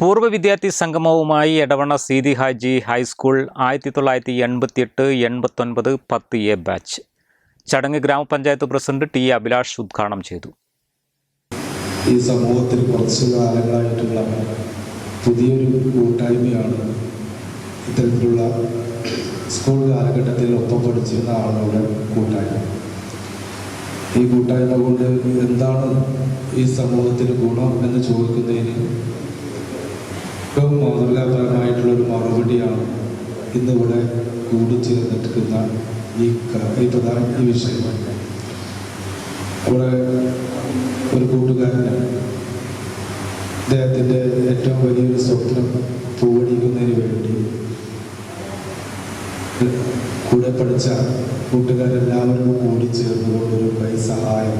പൂർവ വിദ്യാർത്ഥി സംഗമവുമായി എടവണ്ണ സീതി ഹാജി ഹൈസ്കൂൾ ആയിരത്തി തൊള്ളായിരത്തി എൺപത്തിയെട്ട് എൺപത്തൊൻപത് പത്ത് എ ബാച്ച്. ചടങ്ങ് ഗ്രാമപഞ്ചായത്ത് പ്രസിഡന്റ് ടി അഭിലാഷ് ഉദ്ഘാടനം ചെയ്തു. ഈ സമൂഹത്തിൽ കുറച്ച് കാലങ്ങളായിട്ടുള്ള പുതിയൊരു കൂട്ടായ്മയാണ് ഇത്തരത്തിലുള്ള സ്കൂൾ കാലഘട്ടത്തിൽ ഒപ്പം പഠിച്ചിരുന്ന ആളുകളുടെ കൂട്ടായ്മ. ഈ കൂട്ടായ്മ കൊണ്ട് എന്താണ് ഈ സമൂഹത്തിന് ഗുണം എന്ന് ചോദിക്കുന്നതിന് ഏറ്റവും മാതൃകാപരമായിട്ടുള്ള ഒരു മറുപടിയാണ് ഇന്നിവിടെ കൂടിച്ചേർന്നിരിക്കുന്ന ഈ ഈ പ്രധാന ഈ വിഷയമാണ് അവിടെ ഒരു കൂട്ടുകാരന് അദ്ദേഹത്തിന്റെ ഏറ്റവും വലിയൊരു സ്വപ്നം പൂവടിക്കുന്നതിന് വേണ്ടി കൂടെ പഠിച്ച കൂട്ടുകാരെല്ലാവരും കൂടി ചേർന്നുകൊണ്ട് ഒരു കൈ സഹായം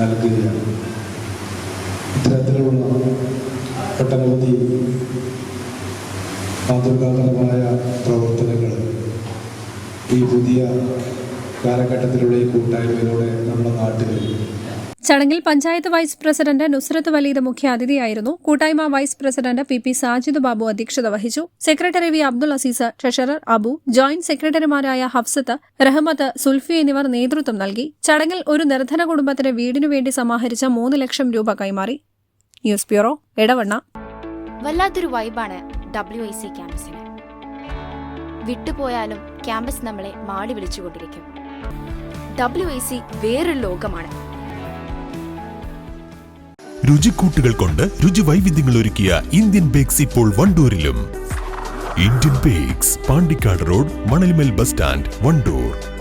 നൽകുകയാണ്. ഇത്തരത്തിലുള്ള ഒട്ടനവധി മാതൃകാപരമായ പ്രവർത്തനങ്ങൾ ഈ പുതിയ കാലഘട്ടത്തിലുള്ള ഈ കൂട്ടായ്മയിലൂടെ നമ്മുടെ നാട്ടിൽ ചടങ്ങിൽ പഞ്ചായത്ത് വൈസ് പ്രസിഡന്റ് നുസ്രത്ത് വലീദ് മുഖ്യാതിഥിയായിരുന്നു. കൂട്ടായ്മ vice president P P Sajid Babu അധ്യക്ഷത വഹിച്ചു. Secretary V Abdul Azeez treasurer Abu joint സെക്രട്ടറിമാരായ ഹഫ്സത്ത് റഹ്മത്ത് സുൽഫി എന്നിവർ നേതൃത്വം നൽകി. ചടങ്ങിൽ ഒരു നിർധന കുടുംബത്തിന് വീടിനുവേണ്ടി സമാഹരിച്ച മൂന്ന് ലക്ഷം രൂപ കൈമാറി. News bureau Edavanna. വല്ലാത്തൊരു വൈബാണ് ഡബ്ല്യു ഐ സി ക്യാമ്പസിന്. വിട്ടുപോയാലും ക്യാമ്പസ് നമ്മളെ മാടി വിളിച്ചുകൊണ്ടിരിക്കും. ഡബ്ല്യു ഐ സി വേറൊരു ലോകമാണ്. രുചിക്കൂട്ടുകൾ കൊണ്ട് രുചി വൈവിധ്യങ്ങൾ ഒരുക്കിയ ഇന്ത്യൻ ബേക്സ് ഇപ്പോൾ വണ്ടൂരിലും. Indian bakes Pandikkad road Manalmel bus stand Wandoor.